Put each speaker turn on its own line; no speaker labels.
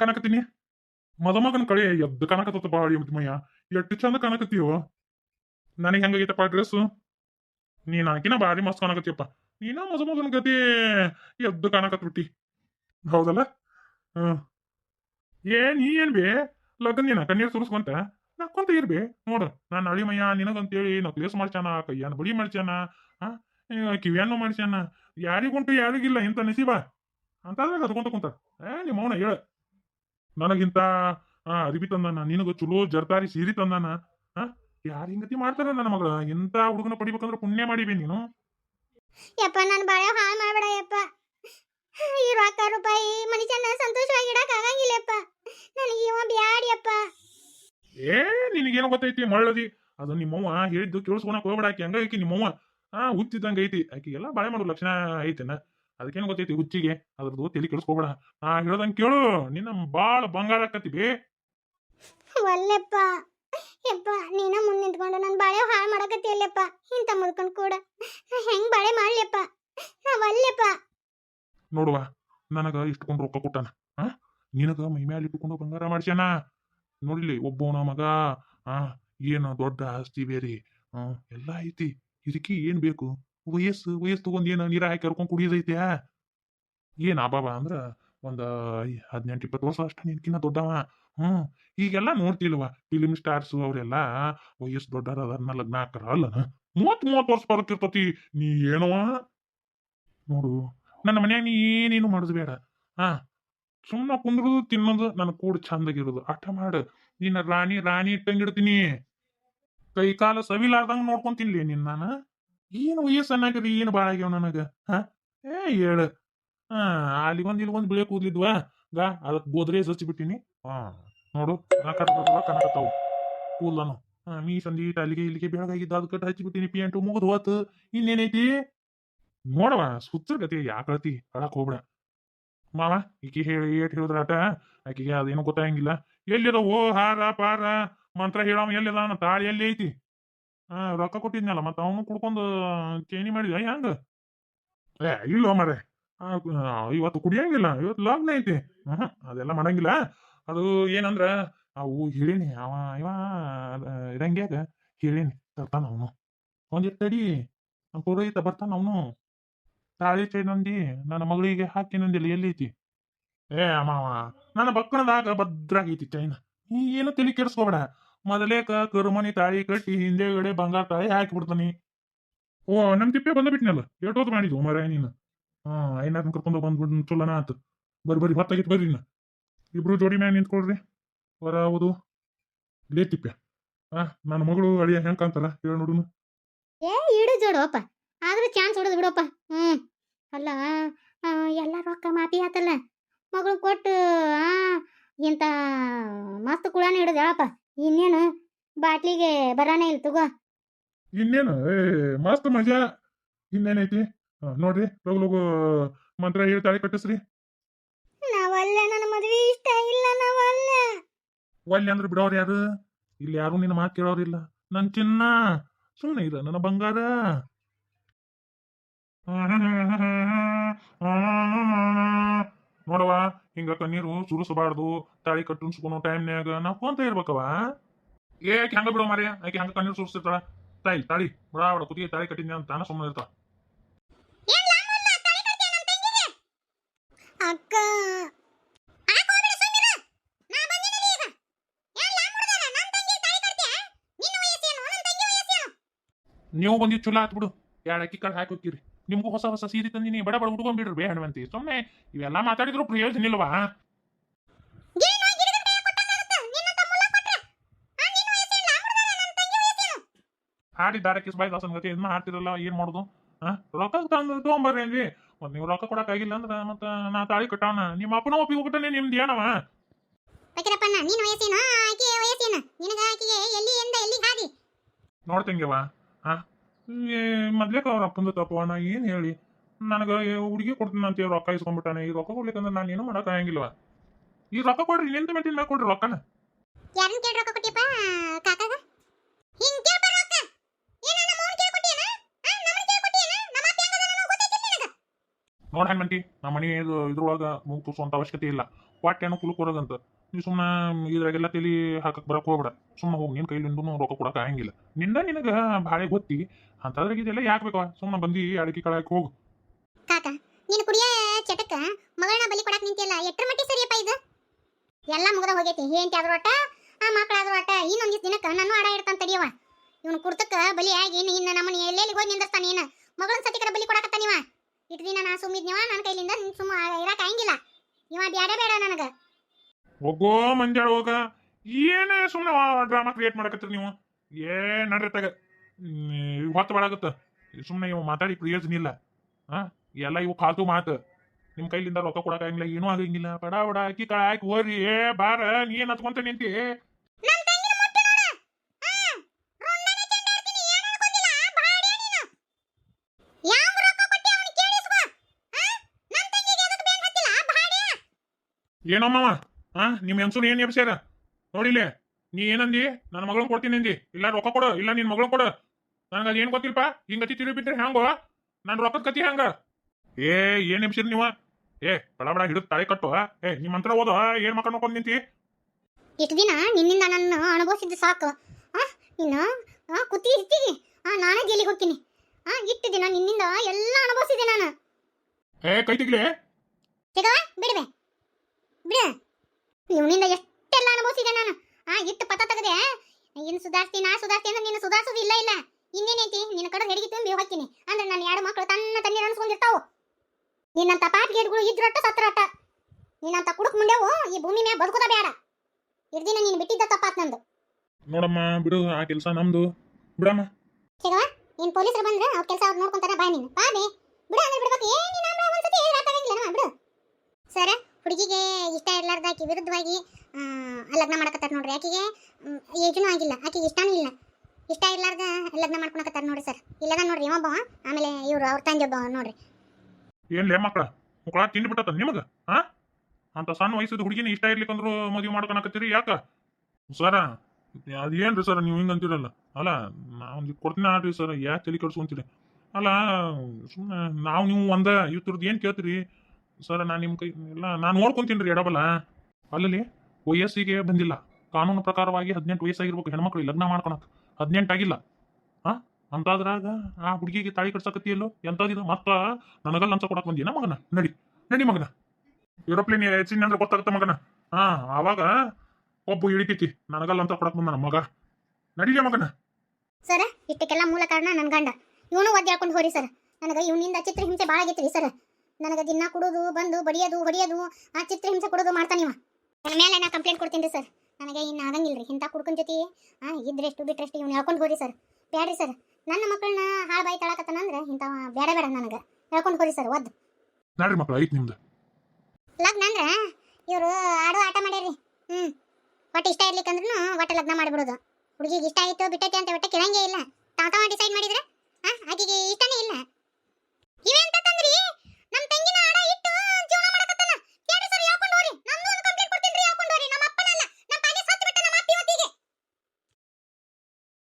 ಹೆಂಗ್ ಕಾಣಕತ್ತೀನಿ? ಮದಮಗನ ಕಡೆ ಎದ್ದು ಕಾಣಕತ್ತ ಬಾಳಿ ಮಯ್ಯ ಎಷ್ಟು ಚಂದ ಕಾಣಕತ್ತೀವೋ ನನಗೆ ಹೆಂಗಾಗೈತಪ್ಪ ಡ್ರೆಸ್ಸು ನೀ ನನಕಿನ ಭಾರಿ ಮಸ್ತ್ ಕಾಣಕತ್ತೀಯಪ್ಪ. ನೀನ ಮದಮಗನ ಗತಿ ಎದ್ದು ಕಾಣಕತ್ಬಿಟ್ಟಿ. ಹೌದಲ್ಲ? ಹ್ಮ್ ಏ, ನೀ ಏನ್ ಬೇ? ಲಗ್ನ ನೀನ ಕಣ್ಣೀರ್ ಸುರಿಸ್ಕೊಂತ? ನಕ್ಕೊಂತ ಇರ್ಬೇ ನೋಡು, ನಾನು ಅಳಿಮಯ್ಯ ನಿನಗಂತೇಳಿ ನಕ್ಲೇಸ್ ಮಾಡ್ಸ್ಯಾನ ಕೈಯನ್ನ ಬಳಿ ಮಾಡ್ಸ್ಯಾನ ಆ ಕಿವಿಯನ್ನು ಮಾಡ್ಸ್ಯಾನ. ಯಾರಿಗುಂಟು ಯಾರಿಗಿಲ್ಲ ಇಂಥ ನಸೀಬ. ಅಂತಾದಾಗ ಅದ್ಕೊಂತ ಕುಂತ. ಏ ನಿಮ್ಮ ಅವನ ಹೇಳ. ನನಗಿಂತ ಆ ಅರಿಬಿ ತಂದಾನ ನಿನಗ ಚಲೋ ಜರ್ದಾರಿ ಸೀರಿ ತಂದಾನ ಆ? ಯಾರು ಹಿಂಗತಿ ಮಾಡ್ತಾರ ನನ್ನ ಮಗಳ? ಇಂಥ ಹುಡುಗನ ಪಡಿಬೇಕಂದ್ರ ಪುಣ್ಯ ಮಾಡಿಬಿ ನೀನು.
ಯಪ್ಪ ನಾನು ಬಾಳ ಹಾಳು ಮಾಡ್ಬೇಡ ಯಪ್ಪ. ಈ ರೊಕ್ಕ ರೂಪಾಯಿ ಮನುಷ್ಯನ ಸಂತೋಷವಾಗಿ ಆಗಂಗಿಲ್ಲ ಯಪ್ಪ. ನನಗೆ ಇವ ಬ್ಯಾಡಿಯಪ್ಪ
ಏ ನಿನಗೇನು ಗೊತ್ತೈತಿ ಮಳ್ಳದಿ. ಅದು ನಿಮ್ಮವ್ವ ಹೇಳಿದ್ದು ಕೇಳಿಸ್ಕೊಳಕ್ ಹೋಗ್ಬೇಡ ಆಕಿ. ಹಂಗಾಗಿ ನಿಮ್ಮವ್ವ ಆ ಹುಚ್ಚಿದ್ದಂಗ ಐತಿ. ಆಕಿಗೆಲ್ಲ ಬಾಳೆ ಮಾಡೋ ಲಕ್ಷಣ ಐತೆನ. ಅದಕ್ಕೇನು ಗೊತ್ತೈತಿ? ಹುಚ್ಚಿಗೆ. ಅದ್ರದ್ದು ತಲೆ ಕೆಡಿಸ್ಕೋಬೇಡ ನಾ ಹೇಳ್ದಂಗೆ ಕೇಳು. ನಿನ್ನ ಬಾಳ ಬಂಗಾರ ಆಕತಿ ಬೇ.
ಒಲ್ಲೆಪ್ಪ. ಯಪ್ಪ ನೀನ ಮುಂದೆ ನಿಂತ್ಕೊಂಡು ನನ್ನ ಬಾಳೆ ಹಾಳು ಮಾಡಕತ್ತಿಯಲ್ಲಪ್ಪ ಇಂಥ ಮುದ್ಕೊಂಡು ಕೂಡ. ಹೆಂಗ್ ಬಾಳೆ ಮಾಡ್ಲಿಯಪ್ಪ? ಒಲ್ಲೆಪ್ಪ.
ನೋಡುವ ನನಗ ಇಷ್ಟಕೊಂಡು ರೊಕ್ಕ ಕೊಟ್ಟಾನ. ನಿನಗ ಮೈ ಮ್ಯಾಲ ಇಟ್ಟುಕೊಂಡು ಬಂಗಾರ ಮಾಡ್ಸ್ಯಾನ? ನೋಡಿಲಿ ಒಬ್ಬವನ ಮಗ ಆ ಏನು ದೊಡ್ಡ ಆಸ್ತಿ ಬೇರೆ. ಎಲ್ಲ ಐತಿ. ಇದಕ್ಕೆ ಏನ್ ಬೇಕು? ವಯಸ್ಸು ವಯಸ್ಸು ತಗೊಂಡ್ ನೀರ ಹಾಕಿ ಕರ್ಕೊಂಡ್ ಕುಡಿಯೋದೈತೆ ಏನ್ ಅಬಾಬ ಅಂದ್ರ ಒಂದ ಹದಿನೆಂಟು, ಇಪ್ಪತ್ತು ವರ್ಷ ಅಷ್ಟ ನಿನ್ಕಿನ್ನ ದೊಡ್ಡವ. ಹ್ಮ್ ಈಗೆಲ್ಲ ನೋಡ್ತಿಲ್ವ ಫಿಲಿಮ್ ಸ್ಟಾರ್ಸ್ ಅವರೆಲ್ಲ ವಯಸ್ಸು ದೊಡ್ಡರ ಅದನ್ನ ಲಗ್ನ ಹಾಕರ ಅಲ್ಲ. ಮೂವತ್ ಮೂವತ್ತು ವರ್ಷ ಬರಕಿರ್ತತಿ ನೀ ಏನವ ನೋಡು, ನನ್ನ ಮನ್ಯಾಗ ನೀ ಏನೇನು ಮಾಡೋದು ಬೇಡ. ಹಾ ಸುಮ್ಮನೆ ಕುಂದ್ರದು, ತಿನ್ನೋದು, ನನ್ನ ಕೂಡ ಚಂದಾಗಿರೋದು. ಆಟ ಮಾಡು, ನಿನ್ನ ರಾಣಿ ರಾಣಿ ಇಟ್ಟಂಗಿಡ್ತೀನಿ ಕೈ ಕಾಲ ಸವಿಲಾರ್ದಂಗ ನೋಡ್ಕೊಂತಿನ್ಲಿ ನಿನ್ನ ನಾನು? ಏನು ವಯಸ್ಸು ಅನ್ನಕರಿ ಏನು ಭಾಳ ಆಗ್ಯಾವ ನನಗ, ಹಾ? ಏ, ಹೇಳು. ಹಾ ಅಲ್ಲಿಗೊಂದು ಒಂದ್ ಬಿಳೆ ಕೂದ್ಲಿದ್ವಾ? ಗಾ ಅದಕ್ಕೆ ಗೋದ್ರೇಜ್ ಹಚ್ಚಿಬಿಟ್ಟಿನಿ ಹಾ, ನೋಡು ಕನಕತ್ತಾವು ಕೂದಲನು. ಮೀ ಸಂದೀಟ ಅಲ್ಲಿಗೆ ಇಲ್ಲಿಗೆ ಬೆಳಗಾಗಿದ್ದ, ಅದು ಕಟ್ ಹಚ್ಚಿಬಿಟ್ಟಿನಿ ಪೇಂಟು ಮುಗಿದು ಹೋತು. ಇನ್ನೇನೈತಿ? ನೋಡವ ಸುತ್ತರ ಗತಿ ಯಾಕಳತಿ ಅಳಕ್ ಹೋಗ್ಬೇಡ. ಮಾವ, ಈಕಿ ಹೇಳಿ, ಏಟ್ ಹೇಳಿದ್ರಾಟ ಆಕಿಗೆ ಅದೇನು ಗೊತ್ತಾಗಂಗಿಲ್ಲ. ಓ ಹಾರ, ಪಾರ? ಮಂತ್ರ ಹೇಳವ ಎಲ್ಲಿದ ತಾಳಿ ಎಲ್ಲಿ ಐತಿ? ರೊಕ್ಕ ಕೊಟ್ಟಿದ್ನಲ್ಲ, ಮತ್ತ ಅವನು ಕುಡ್ಕೊಂಡು ಚೇಣಿ ಮಾಡಿದ ಹೆಂಗ? ಏ, ಇಲ್ಲ ಮರೆ ಇವತ್ತು ಕುಡಿಯಂಗಿಲ್ಲ, ಇವತ್ತು ಲಗ್ನ ಐತಿ. ಅದೆಲ್ಲ ಮಾಡಂಗಿಲ್ಲ. ಅದು ಏನಂದ್ರ, ಅವು ಹೇಳಿನಿ ಅವ, ಇವ ಇರಂಗ್ಯಾಗ ಹೇಳಿನಿ ತರ್ತಾನ ಅವನು. ಒಂದಿಟ್ಟು ತಡಿ, ಪುರೋಹಿತ ಬರ್ತಾನ ಅವನು. ತಾಳಿ ಚೈನಂದಿ ನನ್ನ ಮಗಳಿಗೆ ಹಾಕಿನಂದಿಲ್ಲ ಎಲ್ಲೈತಿ ಏ ಅಮ್ಮ ನನ್ನ ಬಕ್ಕಣದಾಗ ಭದ್ರಾಗೈತಿ ಚೈನ. ನೀ ಏನು ತಲೆ ಕೆಡಿಸ್ಕೋಬೇಡ. ಮೊದಲೇಕ ಕರುಮನಿ ತಾಳಿ ಕಟ್ಟಿ ಹಿಂದೆಗಡೆ ಬಂಗಾರ ತಾಳಿ ಹಾಕಿ ಬಿಡ್ತನಿ ಓ ನಮ್ಮ ತಿಪ್ಪೆ ಬಂದ ಬಿಟ್ನಲ್ಲ? ಮಾಡಿದ್ವು ಮರ ನೀನು? ಹಾ ಐನಾರ್ನ ಕರ್ಕೊಂಡು ಬಂದ್ಬಿಡ್, ಚಲೋನ ಆತು. ಬರ್ರಿ ಬರಿ, ಹೊತ್ತಾಗಿತ್ತು ಬರ್ರಿ ಇನ್ನ. ಇಬ್ರು ಜೋಡಿ ಮ್ಯಾಗ ನಿಂತ್ಕೊಳ್ರಿ. ಹೊರ ಹೌದು. ಲೇ ತಿಪ್ಪೆ. ಆ, ನನ್ನ ಮಗಳು ಅಳಿಯ ಹೆಂಗ್ ಕಾಂತಾರ ಹೇಳ ನೋಡುನು.
ಏ, ಇಡು ಜೋಡಪ್ಪ. ಆದ್ರೆ ಚಾನ್ಸ್ ಹೊಡೆದು ಬಿಡಪ್ಪ. ಹ್ಮ್. ಅಲ್ಲ ಎಲ್ಲ ರೊಕ್ಕ ಮಾಪಿ ಆತಲ್ಲ. ಮಗಳು ಕೊಟ್ಟು, ಆ ಮಸ್ತ್ ಕುಳಾನ ಹಿಡಿದಳಪ್ಪ ಇನ್ನೇನು? ಬಾಟ್ಲಿಗೆ ಬರಾನೇ ಇಲ್ಲ ತಗೋ.
ಇನ್ನೇನು? ಏ ಮಸ್ತ್ ಮಜಾ. ಇನ್ನೇನೈತಿ? ಆ, ನೋಡ್ರಿ ಲಗು ಲಗು ಮಂತ್ರ ಹೇಳಿ ತಾಳಿ ಕಟ್ಟಿಸ್ರಿ.
ನಾವಲ್ಲ ನನ್ನ ಮದ್ವೆ ಇಷ್ಟ ಇಲ್ಲ ನಾವಲ್ಲ.
ಒಲ್ಲೆ ಅಂದ್ರೆ ಬಿಡೋರು ಯಾರು? ಇಲ್ಲಿ ಯಾರು ನಿನ್ನ ಮಾತು ಕೇಳೋರಿಲ್ಲ ನನ್ ಚಿನ್ನ. ಸುಮ್ಮನೆ ಇರ ನನ್ನ ಬಂಗಾರ. ಹಿಂಗ ಕಣ್ಣೀರು ಸುರಿಸಬಾರ್ದು ತಾಳಿ ಕಟ್ಟಿಸ್ಕೊಳೋ ಟೈಮ್ನ್ಯಾಗ ನಾವು ಕುಂತ ಇರ್ಬೇಕವ ಏ ಆಕಿ ಹಂಗ ಬಿಡೋ ಮಾರಿ ಆಕಿ ಹಂಗ ಕಣ್ಣೀರು ಸುರಿಸ್ತಿರ್ತಾಳ. ತಾಯಿ ತಾಳಿ ಬಡ ಬಡ ಕುತ್ತಿಗೆ ತಾಳಿ ಕಟ್ಟಿದ್ನಿ ಅಂತ ತಾನ ಸುಮ್ಮನೆ ಇರ್ತಾಳ.
ಅಕ್ಕ.
ನೀವು ಬಂದಿದ್ದು ಚಲೋ ಆತ್ ಬಿಡು. ಎರಡು ಅಕ್ಕಿ ಕಾಳು ಹಾಕಿ ಹೋಗಿರಿ ನಿಮ್ಗೂ ಹೊಸ ಹೊಸ ಸೀರೆ ತಂದಿನಿ ಬಡ ಬಡ ಉಟ್ಕೊಂಡ್ಬಿಡ್ರಿ ಬೇ ಹಣವಂತಿ. ಸುಮ್ಮನೆ ಇವೆಲ್ಲ ಮಾತಾಡಿದ್ರು ಪ್ರಯೋಜನ ಇಲ್ವಾ? ಹಾಡಿ ಕಿಸ್ ಬಾಯ್ ದಾಸನ್ ಗತಿ ಇದನ್ನ ಹಾಡ್ತಿರಲ್ಲ ಏನ್ ಮಾಡುದು? ಹಾ ರೊಕ್ಕ ತಂದು ತಗೊಂಬರ್ರಿ ಅಂದ್ವಿ ಮತ್ ನೀವು ರೊಕ್ಕ ಕೊಡಕ್ ಆಗಿಲ್ಲ ಅಂದ್ರ ಮತ್ತ ನಾ ತಾಳಿ ಕಟ್ಟಾವನ ನಿಮ್ಮ ಅಪ್ಪನ ಒಪ್ಪಿಗೆ ಹೋಗ್ಬಿಟ್ಟನೆ ನಿಮ್ದು ಏನವ?
ಪಕಿರಪ್ಪಣ್ಣ ನೀನ್ ವಯಸ್ಸೇನು ಆಕೆ ವಯಸ್ಸೇನು? ನಿನಗ ಆಕೆಗೆ ಎಲ್ಲಿ ಎಂದ
ಹಾ ಮೊದ್ಲೇಕ ಅವ್ರ ಅಪ್ಪಂದು ತಪ್ಪ ನಾ ಏನ್ ಹೇಳಿ? ನನಗ ಹುಡುಗಿ ಕೊಡ್ತೀನಿ ಅಂತ ರೊಕ್ಕ ಇಸ್ಕೊಂಡ್ಬಿಟ್ಟಾನೆ. ಈ ರೊಕ್ಕ ಕೊಡ್ಲಿಕ್ಕಂದ್ರೆ ನಾನು ಏನು ಮಾಡಕ್ ಆಗಂಗಿಲ್ವ? ಈ ರೊಕ್ಕ ಕೊಡ್ರಿ ನಿಂತ ಮೆಟ್ಟಿನ ಮ್ಯಾಗ ಕೊಡ್ರಿ ರೊಕ್ಕನ.
ಯಾರನ್ನ ಕೇಳಿ ರೊಕ್ಕ ಕಾಕಾಗ? ಹಿಂಗ್ ಕೇಳ್ಬ ರೊಕ್ಕ. ಏನ ನಮ್ಮ ಅವ್ನ್ ಕೇಳಿ ಕೊಟ್ಟಿಯೇನ? ಆ ನಮ್ಮನ್ನ ಕೇಳಿ ಕೊಟ್ಟಿಯೇನ? ನಮ್ಮ ಅಪ್ಪ ಹೆಂಗದ ನನಗೆ ಗೊತ್ತೈತಿ ನಿನಗ.
ನೋಡ್ ಹೆಣ್ಮಂತಿ ನಮ್ಮ ಮನೆ ಇದು ಇದ್ರೊಳಗ ಮುಗ್ ತೋರ್ಸುವಂತ ಅವಶ್ಯಕತೆ ಇಲ್ಲ. ಹೊಟ್ಟೆ ಏನು ಹೊರಗಂತ. ನೀ ಸುಮ್ಮನೆ ಇದ್ರಾಗೆಲ್ಲ ತಲಿ ಹಾಕಕ್ ಬರಕ್ ಹೋಗ್ಬೇಡ. ಸುಮ್ಮನೆ ಹೋಗಿ, ನಿನ್ ಕೈಲಿಂದನು ರೊಕ್ಕ ಕೊಡಕ್ ಆಗಂಗಿಲ್ಲ. ನಿಂದ ನಿನಗ ಬಾಳೆ ಗೊತ್ತಿ ಅಂತದ್ರಾಗ ಇದೆಲ್ಲ ಯಾಕೆ ಬೇಕವ ಸುಮ್ಮನೆ ಬಂದಿ ಅಡಿಕೆ ಕಳಕ್ ಹೋಗು.
ಕಾಕ, ನೀನು ಕುಡಿಯ ಚಟಕ್ಕ ಮಗಳನ್ನ ಬಲಿ ಕೊಡಕ್ ನಿಂತಿಲ್ಲ ಎಟ್ರ ಮಟ್ಟಿ ಸರಿಯಪ್ಪ ಇದು? ಎಲ್ಲ ಮುಗ್ದ ಹೋಗೈತಿ ಏಂತಿ ಆದ್ರ ಒಟ್ಟ ಆ ಮಕ್ಕಳಾದ್ರ ಒಟ್ಟ ಇನ್ನೊಂದಿಷ್ಟು ದಿನಕ್ಕ ನಾನು ಆಡ ಇಡ್ತಾನ ತಡಿಯವ ಇವನು ಕುರ್ತಕ್ಕ ಬಲಿ ಆಗಿ ಇನ್ನು ನಮ್ಮನ್ನ ಎಲ್ಲೆಲ್ಲಿ ಹೋಗಿ ನಿಂದಿರ್ತಾನ ನೀನು ಮಗಳನ್ನ ಸತಿಕರ ಬಲಿ ಕೊಡಕತ್ತ ನೀವ? ಇಟ್ಟು ದಿನ ನಾ ಸುಮ್ಮಿದ್ನಿವ ನನ್ನ ಕೈಲಿಂದ ಸುಮ್ಮ ಇರಾಕ ಆಗಂಗಿಲ್ಲ. ಇವ ಬ್ಯಾಡ ಬೇಡ ನನಗ.
ಹೋಗೋ ಮಂಜಾಳ ಹೋಗ. ಏನೇ ಸುಮ್ಮನೆ ಡ್ರಾಮಾ ಕ್ರಿಯೇಟ್ ಮಾಡಕತ್ತೀರಿ ನೀವು? ಏ ನಡ್ರಿ ತಗ ಹೊತ್ತು ಬಾಳಾಗತ್ತ. ಸುಮ್ಮನೆ ಇವು ಮಾತಾಡಿ ಪ್ರಯೋಜನ ಇಲ್ಲ. ಹಾ ಎಲ್ಲ ಇವು ಫಾಲ್ತು ಮಾತು. ನಿಮ್ ಕೈಲಿಂದ ರೊಕ್ಕ ಕೊಡಕಾಗಿಲ್ಲ ಏನೂ ಆಗಂಗಿಲ್ಲ ಬಡ ಬಡ ಅಕ್ಕಿ ಕಾಳ ಹಾಕಿ ಹೋರಿ. ಏ ಬಾರ ನೀ ಏನ್ ಹತ್ಕೊಂತ ನಿಂತಿ?
ಏನೋ ಅನ್ಕೊಂಡಿಲ್ಲ? ಆ ನಮ್ ತಂಗಿಗೆ ಅದಕ್ಕೆ ಬೇನ್ ಹತ್ತಿಲ್ಲ ಬಾಡ್ಯ
ಏನಮ್ಮವ ಹಾ ನಿಮ್ ಹೆಂಗಸರು ಏನ್ ಎಬ್ಸ್ಯಾರ? ನೋಡಿಲೆ ನೀ ಏನಂದಿ? ನನ್ನ ಮಗಳನ್ನ ಕೊಡ್ತೀನಿ ಅಂದಿ. ಇಲ್ಲ ರೊಕ್ಕ ಕೊಡು. ಇಲ್ಲ ನಿನ್ ಮಗಳನ್ನ ಕೊಡು. ನನಗೆ ಅದ್ ಏನ್ ಗೊತ್ತಿಲ್ಪ ಹಿಂಗ ಗತಿ ತಿರುಗಿ ಬಿದ್ರೆ ಹೆಂಗೋ ನನ್ ರೊಕ್ಕದ ಕತಿ ಹೆಂಗ ಏ ಏನ್ ಎಬ್ಸಿರಿ ನೀವ? ಏ ಬಡ ಬಡ ಹಿಡಿದು ತಾಳಿ ಕಟ್ಟು ಏ ನಿಮ್ ಹತ್ರ ಓದೋ ಏನ್ ಮಕ್ಕಳು ನೋಡ್ಕೊಂಡ್ ನಿಂತಿ?
ಇಷ್ಟು ದಿನ ನಿನ್ನಿಂದ ನನ್ನ ಅನುಭವಿಸಿದ್ದು ಸಾಕು. ಆ ಕುತ್ತಿ ಇರ್ತೀನಿ ಆ ನಾನೇ ಜೈಲಿಗೆ ಹೋಗ್ತೀನಿ. ಆ ಇಷ್ಟು ದಿನ ನಿನ್ನಿಂದ ಎಲ್ಲ ಅನುಭವಿಸಿದೆ ನಾನು.
ಏ ಕೈ ತಿಗ್ಲಿ?
ಸಿಗವ ಬಿಡುವೆ ಬಿಡು. ಇವನಿಂದ ಎಷ್ಟೆಲ್ಲ ಅನುಭವಿಸಿದೆ ನಾನು? ಆ ಇಟ್ಟು ಪತ ತೆಗೆದೆ. ಇನ್ನು ಸುಧಾರಿಸ್ತಿ ನಾ ಸುಧಾರಿಸ್ತಿ ಅಂದ್ರೆ ನೀನು ಸುಧಾರಿಸೋದು ಇಲ್ಲ ಇಲ್ಲ. ಇನ್ನೇನೈತಿ ನಿನ್ನ ಕಡೆ ಹೆಡಿಗೆ ತುಂಬಿ ಹೋಗ್ತೀನಿ ಅಂದ್ರೆ ನನ್ನ ಎರಡು ಮಕ್ಕಳು ತನ್ನ ತಣ್ಣೀರು ಅನ್ಸ್ಕೊಂಡಿರ್ತಾವು. ನಿನ್ನಂತ ಪಾಟ್ ಗೇಟ್ಗಳು ಇದ್ರಟ್ಟ ಸತ್ರಟ್ಟ ನಿನ್ನಂತ ಕುಡುಕ್ ಮುಂಡೆವು ಈ ಭೂಮಿ ಮ್ಯಾಗ ಬದುಕೋದ ಬೇಡ ಇರ್ದಿನ ನೀನು ಬಿಟ್ಟಿದ್ದ ತಪ್ಪಾತ್ ನಂದು.
ನೋಡಮ್ಮ ಬಿಡು ಆ ಕೆಲಸ ನಮ್ದು. ಬಿಡಮ್ಮ.
ಸಿಗವ ನೀನ್ ಪೊಲೀಸರು ಬಂದ್ರೆ ಅವ್ರ ಕೆಲಸ ಅವ್ರು ನೋಡ್ಕೊಂತಾರ ಬಾ ನೀನು. ಬಾ ಬೇ. ಬಿಡು ಅಂದ್ರೆ ಬಿಡ್ಬೇಕು. ಏನ್ ನೀನು ಒಂದ್ಸತಿ ಹೇಳಿದ್ರೆ ಅರ್ಥ ಬಿಡು. ಸರ ಇಷ್ಟ ಇರ್ಲಾರ್ದಾಕಿ ವಿರುದ್ಧವಾಗಿ ಲಗ್ನ ಮಾಡಕತ್ತಾರ ನೋಡ್ರಿ. ಆಕಿಗೆ ಏಜುನೂ ಆಗಿಲ್ಲ. ಆಕೆಗೆ ಇಷ್ಟನೂ ಇಲ್ಲ. ಇಷ್ಟ ಇರ್ಲಾರ್ದ ಲಗ್ನ ಮಾಡ್ಕೊಳಕತ್ತಾರ ನೋಡ್ರಿ ಸರ್. ಇಲ್ಲದ ನೋಡ್ರಿ ಒಬ್ಬ ಆಮೇಲೆ ಇವ್ರು ಅವ್ರ ತಂದೆ ಒಬ್ಬ ನೋಡ್ರಿ.
ಏನ್ಲೇ ಮಕ್ಕಳ ಮಕ್ಕಳ ತಿಂಡಿ ಬಿಟ್ಟತ್ತ ನಿಮಗ? ಅಂತ ಸಣ್ಣ ವಯಸ್ಸದ ಹುಡುಗಿನ ಇಷ್ಟ ಇರ್ಲಿಕ್ಕಂದ್ರು ಮದುವೆ ಮಾಡ್ಕೊಳಕತ್ತೀರಿ ಯಾಕ? ಸರ ಅದೇನ್ರಿ ಸರ್ ನೀವು ಹಿಂಗ ಅಂತೀರಲ್ಲ? ಅಲ್ಲ, ನಾವು ಕೊಡ್ತೀನಿ ಆಡ್ರಿ ಸರ್ ಯಾಕೆ ತಲೆ ಕೆಡ್ಸ್ಕೊಂತೀರಿ? ಅಲ್ಲ ಸುಮ್ಮನೆ ನಾವು ನೀವು ಒಂದ ಇವ್ರದ್ದು ಏನು ಕೇಳ್ತೀರಿ? ಸರ್ ನಾನು ನಿಮ್ಮ ಕೈ ಎಲ್ಲ ನಾನು ನೋಡ್ಕೊಂತೀನಿ ರೀ ಎಡಬಲ್ಲ ಅಲ್ಲಲ್ಲಿ ವಯಸ್ಸಿಗೆ ಬಂದಿಲ್ಲ. ಕಾನೂನು ಪ್ರಕಾರವಾಗಿ ಹದಿನೆಂಟು ವಯಸ್ಸಾಗಿರ್ಬೇಕು ಹೆಣ್ಮಕ್ಳು, ಲಗ್ನ ಮಾಡ್ಕೊಳಕ್. ಹದಿನೆಂಟು ಆಗಿಲ್ಲ. ಹಾ ಅಂತಾದ್ರಾಗ ಆ ಹುಡುಗಿಗೆ ತಾಳಿ ಕಟ್ಸಕತ್ತಿಯಲ್ಲೋ ಎಂತದಿದು ಮತ್ತ ನನಗಲ್ಲ ಲಂಚ ಕೊಡಕ್ ಬಂದಿನ ಮಗನ? ನಡಿ. ನಡಿ ಮಗನ. ಏರೋಪ್ಲೇನ್ ಹೆಚ್ಚಿನ ಅಂದ್ರೆ ಗೊತ್ತಾಗುತ್ತೆ ಮಗನ. ಹಾ ಅವಾಗ ಒಬ್ಬ ಇಳಿತೈತಿ ನನಗಲ್ಲ ಅಂತ ಕೊಡಕ್ ಬಂದ ಮಗ. ನಡಿಲೆ ಮಗನ.
ಸರ ಇಷ್ಟಕ್ಕೆಲ್ಲ ಮೂಲ ಕಾರಣ ನನ್ನ ಗಂಡ. ಇವನು ಒದ್ದೆ ಹಾಕೊಂಡು ಹೋರಿ ಸರ್ ನನಗೆ ಇವನಿಂದ ಚಿತ್ರಹಿಂಸೆ ಭಾಳ ಆಗೈತ್ರಿ ಸರ್ ನನಗೆ ದಿನ ಕುಡೋದು ಬಂದು ಬಡಿಯೋದು ಹೊಡಿಯೋದು ಆ ಚಿತ್ರಹಿಂಸೆ ಕೊಡೋದು ಮಾಡ್ತಾನೆ ಇವ ನನ್ನ ಮೇಲೆ ನಾ ಕಂಪ್ಲೇಂಟ್ ಕೊಡ್ತೀನಿ ರೀ ಸರ್. ನನಗೆ ಇನ್ನು ಆಗಂಗಿಲ್ಲ ರೀ. ಇಂಥ ಕುಡ್ಕೊಂಡ್ ಜೊತೆ ಆ ಇದ್ರೆಷ್ಟು ಬಿಟ್ರೆಷ್ಟು ಇವ್ನು ಹೇಳ್ಕೊಂಡು ಹೋರಿ ಸರ್. ಬ್ಯಾಡ್ರಿ ಸರ್. ನನ್ನ ಮಕ್ಕಳನ್ನ ಹಾಳು ಬಾಯಿ ತಳಕತ್ತಾನಂದ್ರೆ ಇಂಥ ಬೇಡ ಬೇಡ ನನಗೆ. ಹೇಳ್ಕೊಂಡು ಹೋರಿ ಸರ್ ಒದ್ದು.
ನಡ್ರಿ ಮಕ್ಕಳು ಐತಿ ನಿಮ್ದು.
ಲಗ್ನ ಅಂದ್ರೆ ಇವರು ಆಡೋ ಆಟ ಮಾಡ್ಯಾರಿ. ಹ್ಞೂ ಒಟ್ಟು ಇಷ್ಟ ಇರ್ಲಿಕ್ಕಂದ್ರೂ ಒಟ್ಟು ಲಗ್ನ ಮಾಡಿಬಿಡೋದು. ಹುಡುಗಿಗೆ ಇಷ್ಟ ಆಯಿತು ಬಿಟ್ಟೈತೆ ಅಂತ ಒಟ್ಟು ಕೇಳಂಗೇ ಇಲ್ಲ. ತಾವ್ ಡಿಸೈಡ್ ಮಾಡಿದ್ರೆ ಹಾಂ ಆಕೆಗೆ ಇಷ್ಟನೇ ಇಲ್ಲ. ನನ್ ತಂಗಿನ ಆಡ ಈ